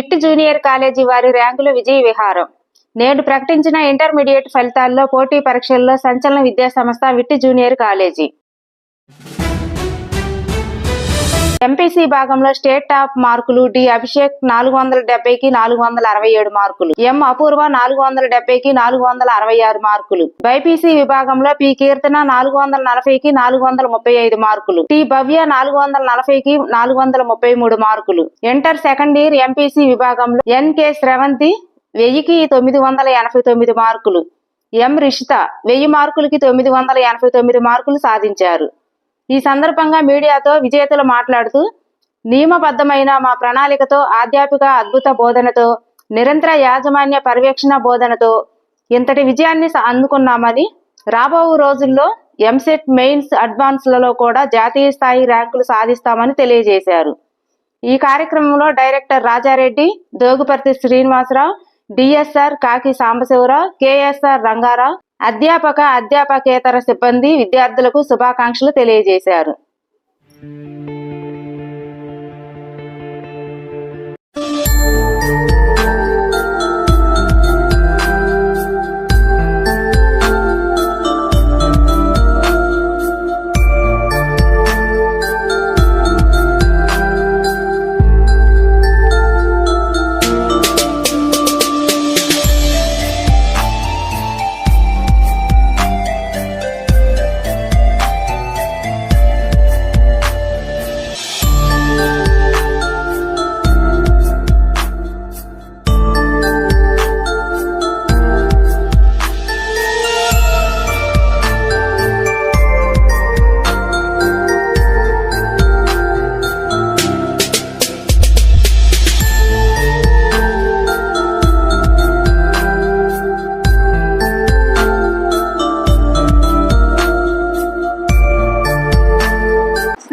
VIT junior college వారి ర్యాంకుల విజయ విహారం. నేడు ప్రకటించిన ఇంటర్మీడియట్ ఫలితాల్లో పోటీ పరీక్షల్లో సంచలన విద్యా సంస్థ విట్ జూనియర్ కాలేజీ. ఎంపీసీ భాగంలో state top marks D Abhishek నాలుగు వందల డెబ్బైకి నాలుగు వందల అరవై ఏడు మార్కులు. ఎం అపూర్వ నాలుగు వందల డెబ్బైకి నాలుగు వందల అరవై ఆరు మార్కులు. బైపీసీ విభాగంలో పి కీర్తన నాలుగు వందల నలభైకి నాలుగు వందల ముప్పై ఐదు మార్కులు. టి భవ్య నాలుగు వందల నలభైకి నాలుగు వందల ముప్పై మూడు మార్కులు. ఇంటర్ సెకండ్ ఇయర్ ఎంపీసీ విభాగంలో ఎన్కే శ్రవంతి వెయ్యికి తొమ్మిది వందల ఎనభై తొమ్మిది మార్కులు. ఎం రిషిత వెయ్యి మార్కులకి తొమ్మిది వందల ఎనభై తొమ్మిది మార్కులు సాధించారు. ఈ సందర్భంగా మీడియాతో విజేతలు మాట్లాడుతూ నియమబద్ధమైన మా ప్రణాళికతో ఆధ్యాత్మిక అద్భుత బోధనతో నిరంతర యాజమాన్య పర్యవేక్షణ బోధనతో ఇంతటి విజయాన్ని అందుకున్నామని రాబో రోజుల్లో ఎంసెట్ మెయిన్స్ అడ్వాన్స్లలో కూడా జాతీయ స్థాయి ర్యాంకులు సాధిస్తామని తెలియజేశారు. ఈ కార్యక్రమంలో director Rajareddy Doguparthi Srinivasarao DSR Kaki Sambasivarao KSR Rangarao అధ్యాపక అధ్యాపకేతర సిబ్బంది విద్యార్థులకు శుభాకాంక్షలు తెలియజేశారు.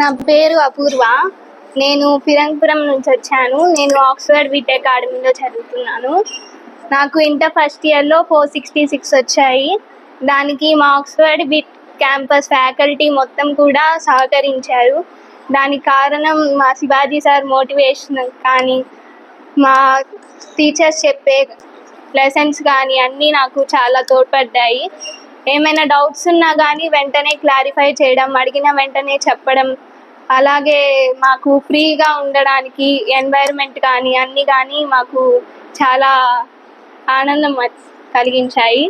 నా పేరు అపూర్వ. నేను ఫిరంగపురం నుంచి వచ్చాను. నేను ఆక్స్ఫర్డ్ విట్ అకాడమీలో చదువుతున్నాను. నాకు ఇంటర్ ఫస్ట్ ఇయర్లో ఫోర్ సిక్స్టీ సిక్స్ వచ్చాయి. దానికి మా ఆక్స్ఫర్డ్ విట్ క్యాంపస్ ఫ్యాకల్టీ మొత్తం కూడా సహకరించారు. దానికి కారణం మా శివాజీ సార్ మోటివేషన్ కానీ మా టీచర్స్ చెప్పే లెసన్స్ కానీ అన్నీ నాకు చాలా తోడ్పడ్డాయి. ఏమైనా డౌట్స్ ఉన్నా కానీ వెంటనే క్లారిఫై చేయడం అడిగిన వెంటనే చెప్పడం అలాగే మాకు ఫ్రీగా ఉండడానికి ఎన్వైరన్మెంట్ కానీ అన్నీ కానీ మాకు చాలా ఆనందం కలిగించాయి.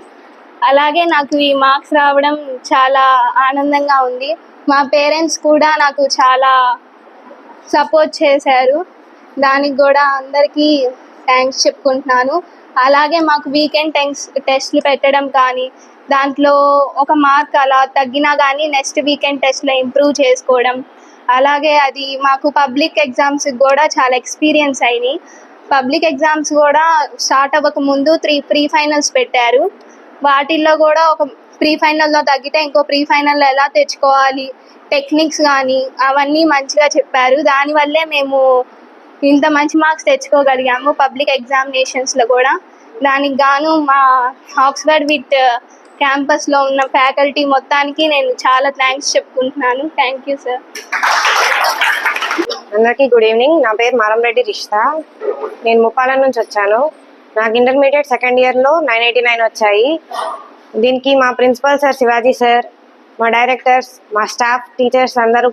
అలాగే నాకు ఈ మార్క్స్ రావడం చాలా ఆనందంగా ఉంది. మా పేరెంట్స్ కూడా నాకు చాలా సపోర్ట్ చేశారు. దానికి కూడా అందరికీ థ్యాంక్స్ చెప్పుకుంటున్నాను. అలాగే మాకు వీకెండ్ టెంక్స్ టెస్ట్లు పెట్టడం కానీ దాంట్లో ఒక మార్క్ అలా తగ్గినా కానీ నెక్స్ట్ వీకెండ్ టెస్ట్లో ఇంప్రూవ్ చేసుకోవడం అలాగే అది మాకు పబ్లిక్ ఎగ్జామ్స్ కూడా చాలా ఎక్స్పీరియన్స్ అయినాయి. పబ్లిక్ ఎగ్జామ్స్ కూడా స్టార్ట్ అవ్వక ముందు త్రీ ప్రీ ఫైనల్స్ పెట్టారు. వాటిల్లో కూడా ఒక ప్రీ ఫైనల్లో తగ్గితే ఇంకో ప్రీ ఫైనల్లో ఎలా తెచ్చుకోవాలి? టెక్నిక్స్ కానీ అవన్నీ మంచిగా చెప్పారు. దానివల్లే మేము ఇంత మంచి మార్క్స్ తెచ్చుకోగలిగాము పబ్లిక్ ఎగ్జామినేషన్స్లో కూడా. దానికి గాను మా ఆక్స్ఫర్డ్ విత్ క్యాంపస్లో ఉన్న ఫ్యాకల్టీ మొత్తానికి నేను చాలా థ్యాంక్స్ చెప్పుకుంటున్నాను. థ్యాంక్ యూ సార్ అందరికీ గుడ్ ఈవినింగ్ నా పేరు మారంరెడ్డి రిష్తా. నేను ముప్పాలం నుంచి వచ్చాను. నాకు ఇంటర్మీడియట్ సెకండ్ ఇయర్లో నైన్ ఎయిటీ నైన్ వచ్చాయి. దీనికి మా ప్రిన్సిపల్ సార్ శివాజీ సార్ మా డైరెక్టర్స్ మా స్టాఫ్ టీచర్స్ అందరూ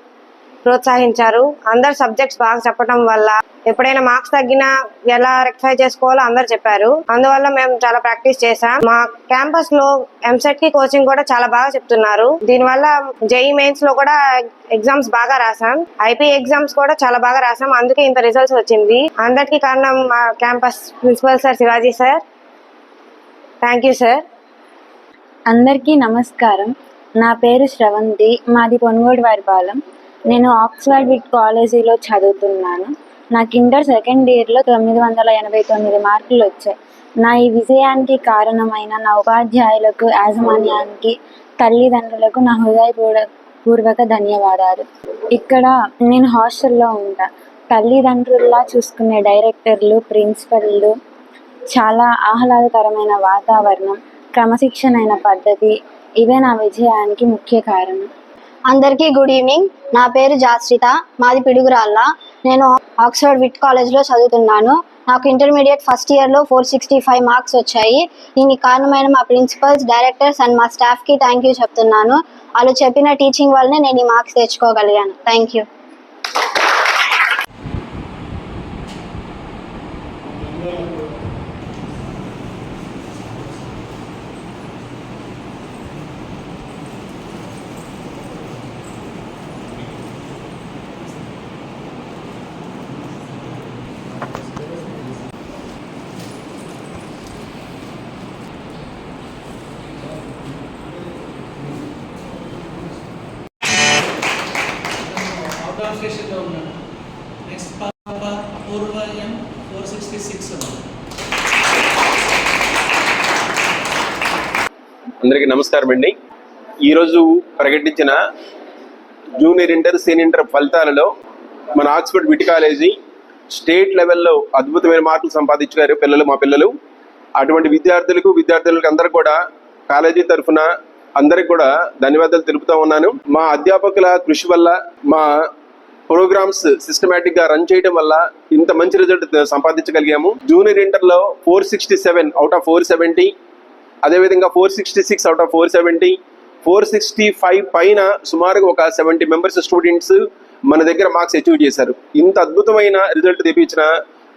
ప్రోత్సహించారు. అందరు సబ్జెక్ట్స్ బాగా చెప్పడం వల్ల ఎప్పుడైనా మార్క్స్ తగ్గినా ఎలా రెక్టిఫై చేసుకోవాలో అందరు చెప్పారు. అందువల్ల మేము చాలా ప్రాక్టీస్ చేసాం మా క్యాంపస్లో ఎంసెట్కి కోచింగ్ కూడా చాలా బాగా చెప్తున్నారు. దీనివల్ల జేఈ మెయిన్స్లో కూడా ఎగ్జామ్స్ బాగా రాసాం ఐపీ ఎగ్జామ్స్ కూడా చాలా బాగా రాసాం అందుకే ఇంత రిజల్ట్స్ వచ్చింది. అందరికీ కారణం మా campus principal sir Shivaji sir thank you sir అందరికీ నమస్కారం. నా పేరు శ్రవంతి. మాది పొనుగోడు వారిపాలెం నేను ఆక్స్ఫర్డ్ విట్ కాలేజీలో చదువుతున్నాను. నాకు ఇంటర్ సెకండ్ ఇయర్లో తొమ్మిది వందల ఎనభై తొమ్మిది మార్కులు వచ్చాయి. నా ఈ విజయానికి కారణమైన నా ఉపాధ్యాయులకు యాజమాన్యానికి తల్లిదండ్రులకు నా హృదయపూర్వ పూర్వక ధన్యవాదాలు. ఇక్కడ నేను హాస్టల్లో ఉంటా. తల్లిదండ్రుల్లా చూసుకునే డైరెక్టర్లు ప్రిన్సిపల్లు చాలా ఆహ్లాదకరమైన వాతావరణం క్రమశిక్షణ అయిన పద్ధతి ఇవే నా విజయానికి ముఖ్య కారణం. అందరికీ గుడ్ ఈవినింగ్. నా పేరు జాస్రిత మాది పిడుగురాళ్ళ. నేను ఆక్స్ఫర్డ్ విట్ కాలేజ్లో చదువుతున్నాను. నాకు ఇంటర్మీడియట్ ఫస్ట్ ఇయర్లో ఫోర్ సిక్స్టీ ఫైవ్ మార్క్స్ వచ్చాయి. దీనికి కారణమైన మా ప్రిన్సిపల్స్ డైరెక్టర్స్ అండ్ మా స్టాఫ్కి థ్యాంక్ యూ చెప్తున్నాను. వాళ్ళు చెప్పిన టీచింగ్ వల్లనే నేను ఈ మార్క్స్ తెచ్చుకోగలిగాను. థ్యాంక్ యూ అవుట్ ఉన్నాడు. నెక్స్ట్ పాప Apoorva M four sixty six అందరికీ నమస్కారం అండి. ఈరోజు ప్రకటించిన జూనియర్ ఇంటర్ సీనియర్ ఇంటర్ ఫలితాలలో మన ఆక్స్ఫర్డ్ విటి కాలేజీ స్టేట్ లెవెల్లో అద్భుతమైన మార్కులు సంపాదించారు పిల్లలు మా పిల్లలు. అటువంటి విద్యార్థులకు విద్యార్థులకు అందరూ కూడా కాలేజీ తరఫున అందరికి కూడా ధన్యవాదాలు తెలుపుతా ఉన్నాను. మా అధ్యాపకుల కృషి వల్ల మా ప్రోగ్రామ్స్ సిస్టమేటిక్గా రన్ చేయడం వల్ల ఇంత మంచి రిజల్ట్ uh, సంపాదించగలిగాము. జూనియర్ ఇంటర్లో four sixty seven out of four seventy అదేవిధంగా four sixty six out of four seventy four sixty five పైన సుమారుగా ఒక సెవెంటీ మెంబర్స్ స్టూడెంట్స్ మన దగ్గర మార్క్స్ అచీవ్ చేశారు. ఇంత అద్భుతమైన రిజల్ట్ తెప్పించిన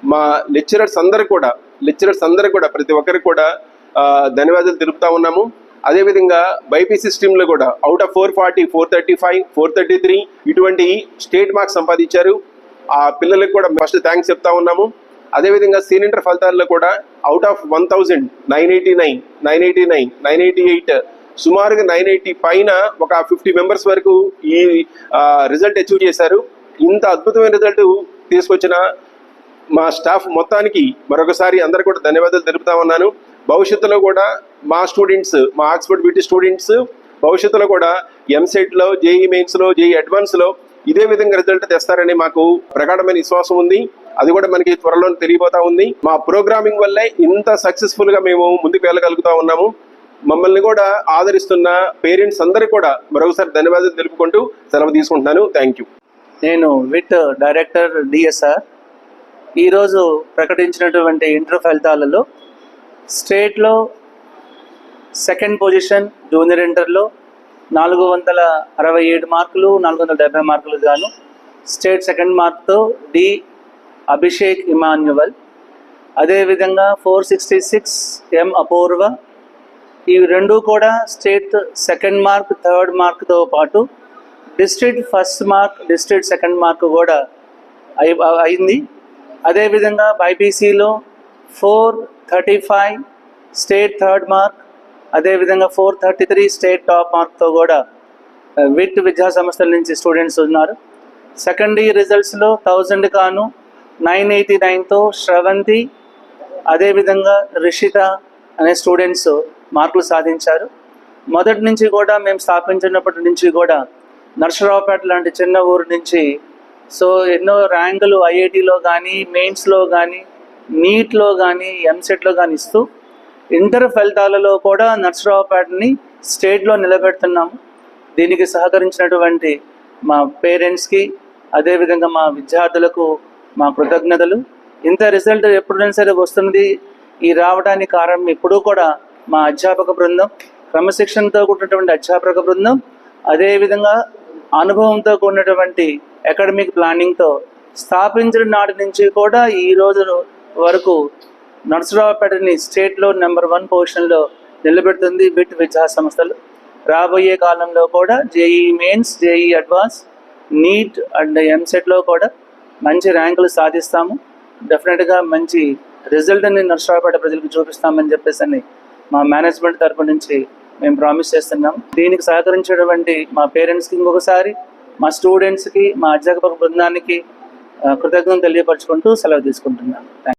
మా లెక్చరర్స్ అందరు కూడా లెక్చరర్స్ అందరు కూడా ప్రతి ఒక్కరికి కూడా uh, ధన్యవాదాలు తెలుపుతా ఉన్నాము. అదేవిధంగా బైపీసీ స్ట్రీమ్లో కూడా out of four forty four thirty five four thirty three ఇటువంటి స్టేట్ మార్క్స్ సంపాదించారు. ఆ పిల్లలకు కూడా ఫస్ట్ థ్యాంక్స్ చెప్తా ఉన్నాము. అదేవిధంగా సీనియర్ ఫలితాల్లో కూడా out of one thousand nine eighty nine nine eighty nine nine eighty eight సుమారుగా నైన్ ఎయిటీ పైన ఒక ఫిఫ్టీ మెంబర్స్ వరకు ఈ రిజల్ట్ అచీవ్ చేశారు. ఇంత అద్భుతమైన రిజల్ట్ తీసుకొచ్చిన మా స్టాఫ్ మొత్తానికి మరొకసారి అందరు కూడా ధన్యవాదాలు తెలుపుతా ఉన్నాను. భవిష్యత్తులో కూడా మా స్టూడెంట్స్ మా ఆక్స్ఫర్డ్ బ్యూటీ స్టూడెంట్స్ భవిష్యత్తులో కూడా ఎంసెట్లో జేఈ మెయిన్స్లో జేఈ అడ్వాన్స్లో ఇదే విధంగా రిజల్ట్ తెస్తారని మాకు ప్రగాఢమైన విశ్వాసం ఉంది. అది కూడా మనకి త్వరలో తెలియబోతా ఉంది. మా ప్రోగ్రామింగ్ వల్లే ఇంత సక్సెస్ఫుల్గా మేము ముందుకు వెళ్ళగలుగుతా ఉన్నాము. మమ్మల్ని కూడా ఆదరిస్తున్న పేరెంట్స్ అందరికీ కూడా మరొకసారి ధన్యవాదాలు తెలుపుకుంటూ సెలవు తీసుకుంటున్నాను. థ్యాంక్ యూ నేను విత్ డైరెక్టర్ డిఎస్ఆర్ ఈరోజు ప్రకటించినటువంటి ఇంటర్ ఫలితాలలో స్టేట్లో సెకండ్ పొజిషన్ జూనియర్ ఇంటర్లో నాలుగు వందల అరవై ఏడు మార్కులు నాలుగు వందల డెబ్బై మార్కులు గాను. స్టేట్ సెకండ్ మార్క్తో డి అభిషేక్ ఇమాన్యువల్. అదేవిధంగా four sixty six M Apoorva. ఇవి రెండు కూడా స్టేట్ సెకండ్ మార్క్ థర్డ్ మార్క్తో పాటు district first mark district second mark కూడా అయి అయింది. అదేవిధంగా బైపీసీలో four thirty five state third mark అదేవిధంగా four thirty three state top మార్క్తో కూడా విట్ విద్యా సంస్థల నుంచి స్టూడెంట్స్ ఉన్నారు. సెకండ్ ఇయర్ రిజల్ట్స్లో థౌజండ్ కాను నైన్ ఎయిటీ నైన్తో శ్రవంతి అదేవిధంగా రిషిత అనే స్టూడెంట్స్ మార్కులు సాధించారు. మొదటి నుంచి కూడా మేము స్థాపించినప్పటి నుంచి కూడా నర్సరావుపేట లాంటి చిన్న ఊరు నుంచి సో ఎన్నో ర్యాంకులు ఐఐటిలో కానీ మెయిన్స్లో కానీ నీట్లో కానీ ఎంసెట్లో కానీ ఇస్తూ ఇంటర్ ఫలితాలలో కూడా నర్సరావుపేటని స్టేట్లో నిలబెడుతున్నాము. దీనికి సహకరించినటువంటి మా పేరెంట్స్కి అదేవిధంగా మా విద్యార్థులకు మా కృతజ్ఞతలు. ఇంత రిజల్ట్ ఎప్పుడైనా సరే వస్తుంది. ఈ రావడానికి కారణం ఎప్పుడూ కూడా మా అధ్యాపక బృందం క్రమశిక్షణతో కూడినటువంటి అధ్యాపక బృందం అదేవిధంగా అనుభవంతో కూడినటువంటి అకాడమిక్ ప్లానింగ్తో స్థాపించిన నాటి నుంచి కూడా ఈ రోజు వరకు నర్సరావుపేటని స్టేట్లో నెంబర్ వన్ పొజిషన్లో నిలబెడుతుంది బిట్ విద్యా సంస్థలు. రాబోయే కాలంలో కూడా JEE mains JEE advance NEET and ఎంసెట్లో కూడా మంచి ర్యాంకులు సాధిస్తాము. డెఫినెట్గా మంచి రిజల్ట్ని నర్సరావుపేట ప్రజలకు చూపిస్తామని చెప్పేసి అని మా మేనేజ్మెంట్ తరపు నుంచి మేము ప్రామిస్ చేస్తున్నాం. దీనికి సహకరించినటువంటి మా పేరెంట్స్కి ఇంకొకసారి మా స్టూడెంట్స్కి మా అధ్యాపక బృందానికి కృతజ్ఞతలు తెలియపరచుకుంటూ సెలవు తీసుకుంటున్నాను. థ్యాంక్